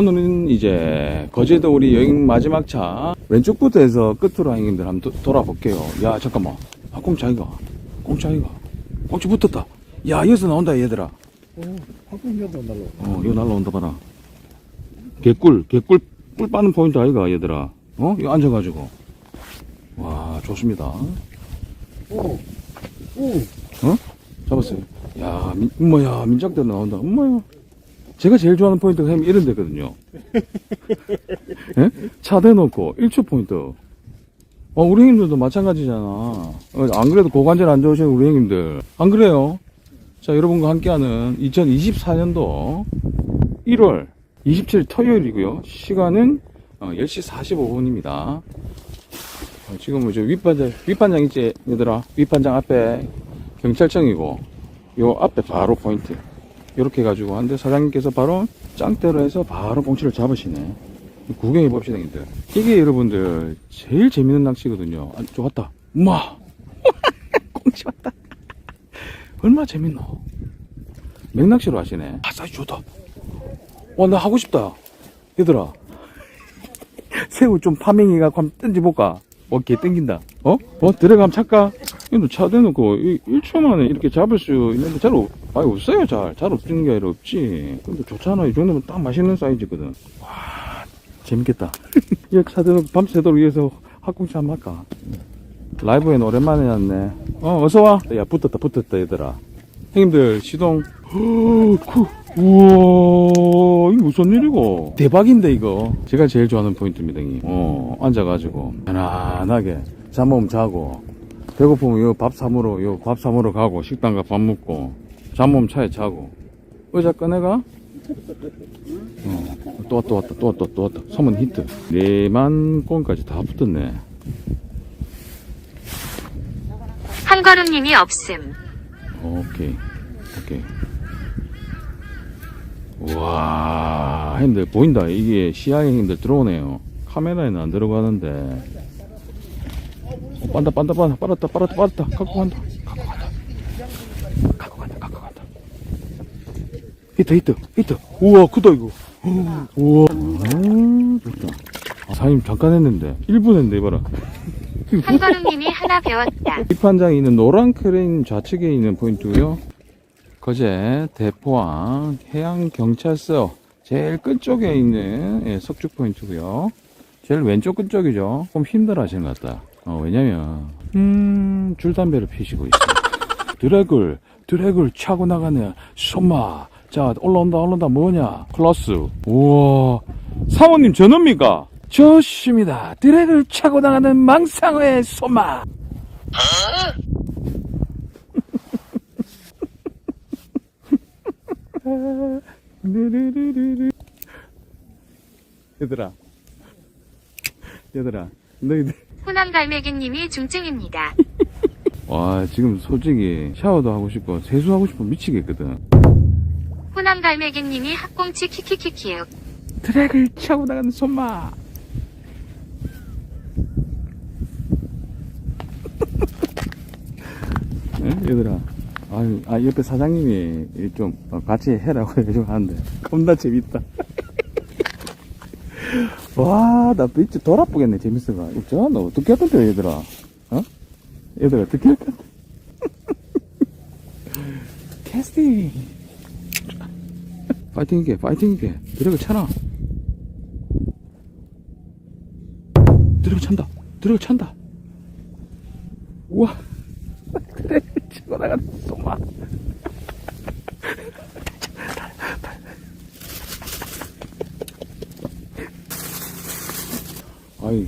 오늘은 이제 거제도 우리 여행 마지막 차 왼쪽부터 해서 끝으로 형님들 한번 도- 돌아볼게요. 야 잠깐만. 아 꽁차이가. 꽁차이가. 꽁치 붙었다. 야 여기서 나온다 얘들아. 어, 학군견도 날로. 어 이거 날라온다 봐라. 개꿀 개꿀 꿀 빠는 포인트 아이가 얘들아. 어 이거 앉아가지고. 와 좋습니다. 오, 오, 잡았어요. 야, 민, 엄마야, 민작대로 나온다. 엄마야. 제가 제일 좋아하는 포인트가 햄 이런 데거든요. 예? 차 대놓고 1초 포인트. 어, 우리 형님들도 마찬가지잖아. 어, 안 그래도 고관절 안 좋으신 우리 형님들. 안 그래요? 자, 여러분과 함께하는 2024년도 1월 27일 토요일이고요. 시간은 어, 10시 45분입니다. 어, 지금 이제 윗반장, 윗반장 있지, 얘들아? 윗반장 앞에 경찰청이고 요 앞에 바로 포인트 이렇게 해가지고. 한데 사장님께서 바로 짱대로 해서 바로 봉치를 잡으시네. 구경해 봅시다 형님들. 이게 여러분들 제일 재밌는 낚시거든요. 아, 저 왔다. 엄마! 꽁치 왔다. 얼마나 재밌노? 맥낚시로 하시네. 아 사이즈 좋다. 와 나 하고 싶다. 얘들아. 새우 좀 파밍해갖고 한번 던져볼까? 어, 개 땡긴다. 어? 어, 들어가면 찾까? 이거 차 대놓고, 1초 만에 이렇게 잡을 수 있는데 잘, 없, 아니, 없어요, 잘. 잘 없는 게 아니라 없지. 근데 좋잖아. 이 정도면 딱 맛있는 사이즈거든. 와, 재밌겠다. 이차 대놓고 밤새도록 위해서 학궁차 한번 할까? 라이브엔 오랜만에 왔네. 어, 어서와. 야, 붙었다, 붙었다, 얘들아. 형님들, 시동. 후, 우와, 이거 무슨 일이고? 대박인데, 이거. 제가 제일 좋아하는 포인트입니다, 형님. 어, 앉아가지고, 편안하게, 잠몸 자고, 배고프면 요 밥 사무러, 요밥 사무러 가고, 식당 가밥 먹고, 잠몸 차에 자고, 의자 꺼내가? 어, 또 왔다, 또 왔다, 또 왔다, 또 왔다. 섬은 히트. 네만 건까지 다 붙었네. 한걸음님이 없음. 오케이. 오케이. 와, 형님들 보인다. 이게 시야에 형님들 들어오네요. 카메라에는 안 들어가는데. 어, 빤다, 빤다, 빤다, 빨았다, 빨았다, 빨았다. 갖고 간다. 갖고 간다, 갖고 간다. 히트, 히트, 히트. 우와, 크다, 이거. 우와. 아, 좋다. 아, 사장님 잠깐 했는데. 1분 했는데, 이봐라. 한걸음님이 하나 배웠다. 뒷판장에 있는 노란 크레인 좌측에 있는 포인트고요. 거제 대포항 해양경찰서 제일 끝쪽에 있는 예, 석축 포인트고요. 제일 왼쪽 끝쪽이죠. 좀 힘들어 하시는 것 같다. 어, 왜냐면 음, 줄담배를 피시고 있어요. 드래글 드래글 차고 나가네. 손마 자 올라온다 올라온다. 뭐냐? 클러스. 우와. 사모님 전업입니까? 좋습니다. 드래글 차고 나가는 망상어의 손마. 르르르르르. 얘들아. 얘들아. 너희들. 호남 갈매기님이 중증입니다. 와 지금 솔직히 샤워도 하고 싶고 세수하고 싶어 미치겠거든 호남갈매기님이 학꽁치 키키키키요. 드랙을 차고 나가는 손마. 네? 얘들아. 아유, 아 옆에 사장님이 좀 어, 같이 해라고 해가지고 하는데. 겁나 재밌다. 와나 진짜 돌아보겠네 재밌어가. 있잖아 너 어떻게 할 건데 얘들아? 어? 얘들아 어떻게 할 건데 캐스팅 파이팅 있게 파이팅 있게. 드래그 차나. 드래그 찬다. 드래그 찬다. 우와. 드래그 치고 나가는 소마. 아이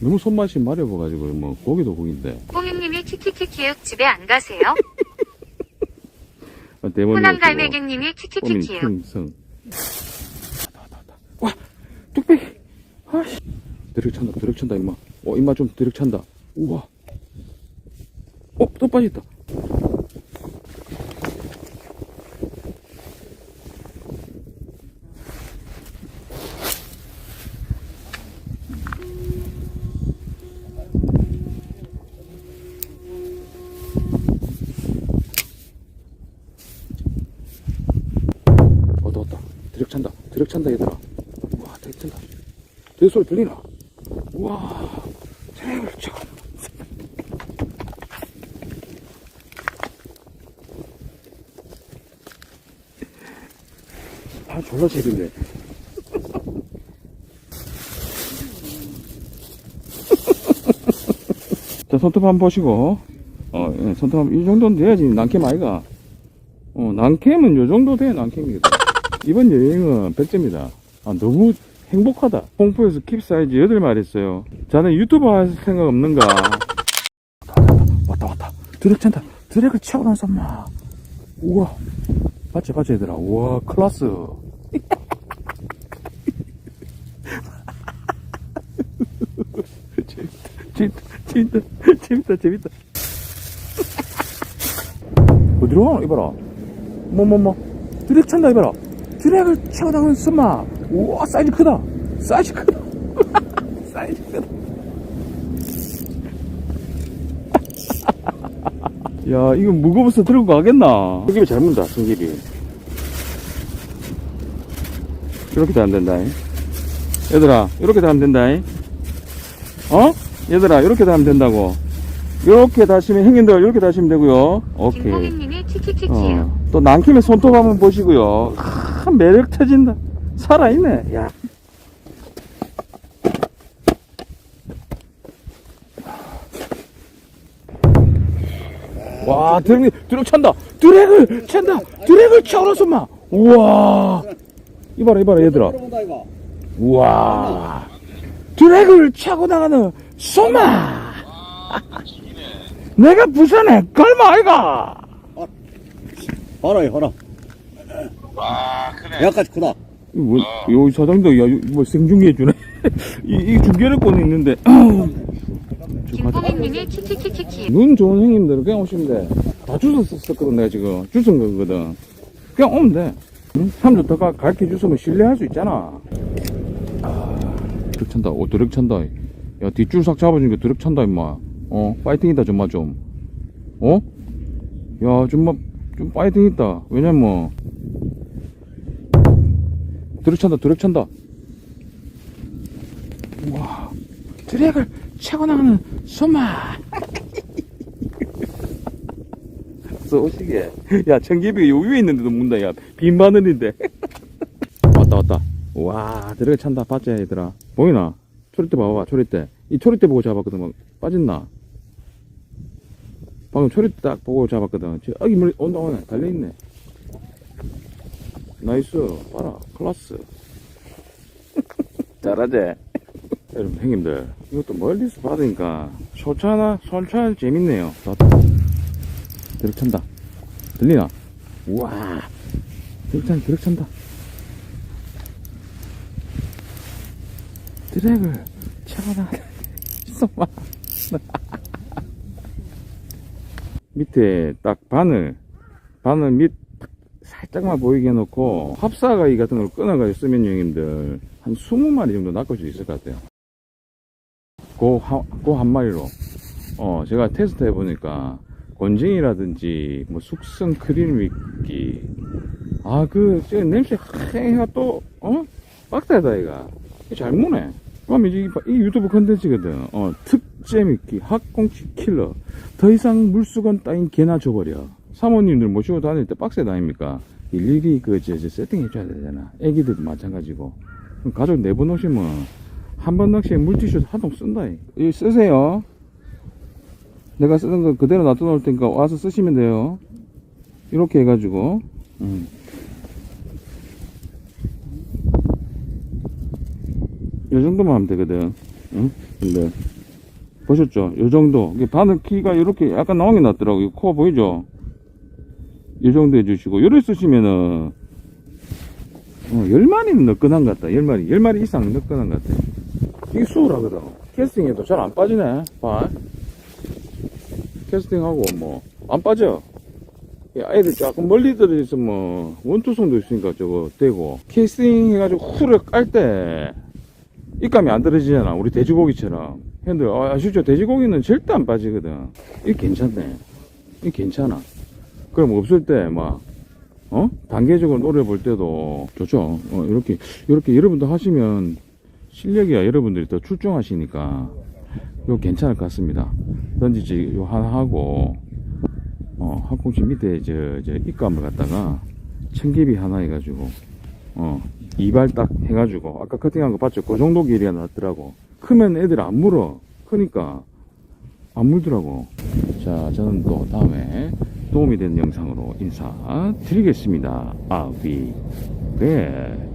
너무 손맛이 마려워가지고 뭐 고기도 고기인데. 꼬미님이 키키키키요. 집에 안 가세요? 꼬민 키키키키요. 킹성. 와 뚝배기. 아씨. 드륵 찬다 드륵 찬다 임마. 어 임마 좀 드륵 찬다. 우와. 어 또 빠졌다 어, 넣었다. 드륵 찬다. 드륵 찬다, 얘들아. 뱃소리 들리나? 우와, 트랙을 치고. 아, 졸라 재밌네. 자, 손톱 한번 보시고. 어, 예, 손톱 한 번, 이 정도는 돼야지, 난캠 아이가. 어, 난캠은 요 정도 돼야 난캠이거든. 이번 여행은 100점이다. 아, 너무 행복하다. 홍포에서 킵 사이즈 8마리 했어요. 자네 유튜버 할 생각 없는가? 왔다, 왔다. 드랙 찬다. 드랙을 치고 나서 막. 우와. 맞지, 맞지, 얘들아. 우와, 클라스. 재밌다, 재밌다, 재밌다, 재밌다. 어디로 가노? 이봐라. 뭐, 뭐, 뭐. 드랙 찬다, 이봐라. 드랙을 치고 나가는 스마. 우와, 사이즈 크다. 사이즈 크다. 사이즈 크다. 야, 이거 무거워서 들고 가겠나? 승집이 잘 문다, 승집이. 이렇게도 안 된다. 잉? 얘들아, 이렇게도 하면 된다. 잉? 어? 얘들아, 이렇게도 하면 된다고. 이렇게 다시면, 형님들, 이렇게 다시면 되고요. 오케이. 어, 또 남김의 손톱 한번 보시고요. 아, 매력 터진다. 살아있네. 야. 와, 드랙, 드랙 찬다. 드랙을 찬다. 드랙을 차오르서 마. 우와. 이봐라, 이봐라, 얘들아. 우와. 드랙을 차고 나가는 소마. 내가 부산에 걸마 아이가. 봐라 이 봐라. 와, 크네. 약까지 크다. 이 뭐, 요 사장도, 야, 요- 뭐, 생중계해주네. 이, 이 중계를권이 있는데. 김봉희님이 키키키키키요. 눈 좋은 형님들 그냥 오시면 돼. 다 주워 썼거든, 내가 지금. 주선 거거든. 그냥 오면 돼. 응? 사람들 더 가- 가르쳐 주시면 신뢰할 수 있잖아. 아, 드럭 찬다. 오, 드럭 찬다. 야, 뒷줄 싹 잡아주니까 드럭 찬다, 임마. 어, 파이팅이다, 정말 좀. 어? 야, 정말, 좀 파이팅 있다. 왜냐면, 찬다, 드럭 찬다. 우와, 드랙을 차고 나가는 소마. 쏘시게. 야, 청개비가 요 위에 있는데도 문다, 야. 빈 바늘인데. 왔다, 왔다. 와, 드랙을 찬다. 봤지, 얘들아. 보이나? 초리대 봐봐, 초리대. 이 초리대 보고 잡았거든. 막 빠졌나? 방금 초리대 딱 보고 잡았거든. 저, 아기 머리 온다, 오네. 달려있네. 나이스. 봐라. 클라스. 잘하지? 여러분, 형님들. 이것도 멀리서 받으니까, 소차나, 손차 재밌네요. 나도. 드럭 찬다. 들리나? 우와. 드럭 찬다, 드럭 찬다. 드랙을 차가나. 쏘마. 밑에 딱 바늘, 바늘 밑딱 살짝만 보이게 해놓고 합사가위 같은 걸 끊어가지고 쓰면 형님들 한 20마리 정도 낚을 수 있을 것 같아요. 그, 한, 그 한 마리로. 어, 제가 테스트 해보니까, 곤징이라든지, 뭐, 숙성 크림 위기. 아, 그, 저 냄새, 하가 또, 어? 빡세다, 이가. 잘 무네. 그럼 이제, 이, 이 유튜브 컨텐츠거든. 어, 특제 미끼, 학꽁치 킬러. 더 이상 물수건 따윈 개나 줘버려. 사모님들 모시고 다닐 때 빡세다 아닙니까? 일일이 그, 저, 저 세팅해줘야 되잖아. 애기들도 마찬가지고. 가족 네번 오시면, 한번 낚시에 물티슈 한 통 쓴다. 이. 이 쓰세요. 내가 쓰는 거 그대로 놔둬 놓을 테니까 와서 쓰시면 돼요. 이렇게 해가지고. 음. 요 정도만 하면 되거든. 응? 근데, 보셨죠? 요 정도. 바늘 키가 이렇게 약간 나온 게 낫더라고요. 코 보이죠? 요 정도 해주시고, 요래 쓰시면은, 어, 10마리는 너끈한 것 같다. 10마리. 10마리 이상 것 같아. 이게 수월하거든. 캐스팅해도 잘 안 빠지네. 봐. 캐스팅하고 뭐, 안 빠져. 야, 애들 조금 멀리 들어있으면 원투성도 있으니까 저거 되고. 캐스팅 해가지고 후를 깔 때, 입감이 안 떨어지잖아. 우리 돼지고기처럼. 근데, 아, 아시죠? 돼지고기는 절대 안 빠지거든. 이게 괜찮네. 이게 괜찮아. 그럼 없을 때, 막, 어? 단계적으로 노래 볼 때도 좋죠. 어, 이렇게, 이렇게 여러분도 하시면 실력이야 여러분들이 더 출중하시니까 이거 괜찮을 것 같습니다. 던지지 요 하나 하고 어 학꽁치 밑에 저, 저 입감을 갖다가 청개비 하나 해가지고 어 이발 딱 해가지고 아까 커팅한 거 봤죠? 그 정도 길이가 났더라고. 크면 애들 안 물어. 크니까 안 물더라고. 자 저는 또 다음에 도움이 되는 영상으로 인사드리겠습니다. 아비 네.